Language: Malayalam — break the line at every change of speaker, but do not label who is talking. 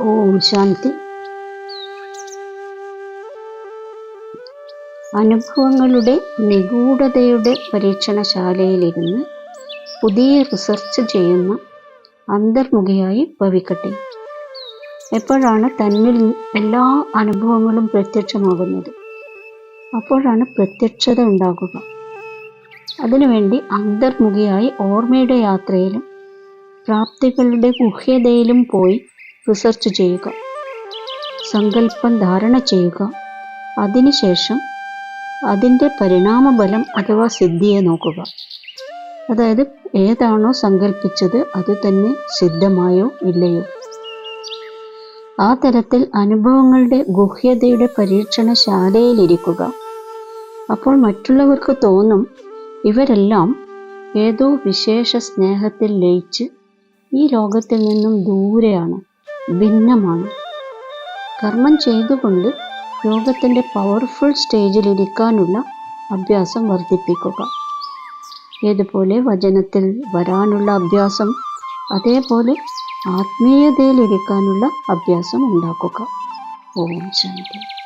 ഓം ശാന്തി. അനുഭവങ്ങളുടെ നിഗൂഢതയുടെ പരീക്ഷണശാലയിലിരുന്ന് പുതിയ റിസർച്ച് ചെയ്യുന്ന അന്തർമുഖിയായി ഭവിക്കട്ടെ. എപ്പോഴാണ് തന്നിൽ എല്ലാ അനുഭവങ്ങളും പ്രത്യക്ഷമാകുന്നത്? അപ്പോഴാണ് പ്രത്യക്ഷത ഉണ്ടാകുക. അതിനുവേണ്ടി അന്തർമുഖിയായി ഓർമ്മയുടെ യാത്രയിലും പ്രാപ്തികളുടെ ഗുഹ്യതയിലും പോയി റിസർച്ച് ചെയ്യുക. സങ്കല്പം ധാരണ ചെയ്യുക. അതിനുശേഷം അതിന്റെ പരിണാമബലം അഥവാ സിദ്ധിയെ നോക്കുക. അതായത് ഏതാണോ സങ്കല്പിച്ചത് അത് തന്നെ സിദ്ധമായോ ഇല്ലയോ. ആ തരത്തിൽ അനുഭവങ്ങളുടെ ഗുഹ്യതയുടെ പരീക്ഷണശാലയിലിരിക്കുക. അപ്പോൾ മറ്റുള്ളവർക്ക് തോന്നും ഇവരെല്ലാം ഏതോ വിശേഷ സ്നേഹത്തിൽ ലയിച്ച് ഈ ലോകത്തിൽ നിന്നും ദൂരെയാണ്. ഭിന്നമാണ്. കർമ്മം ചെയ്തുകൊണ്ട് യോഗത്തിന്റെ പവർഫുൾ സ്റ്റേജിലിരിക്കാനുള്ള അഭ്യാസം വർദ്ധിപ്പിക്കുക. ഏതുപോലെ വചനത്തിൽ വരാനുള്ള അഭ്യാസം അതേപോലെ ആത്മീയതയിലിരിക്കാനുള്ള അഭ്യാസം ഉണ്ടാക്കുക. ഓം ശാന്തി.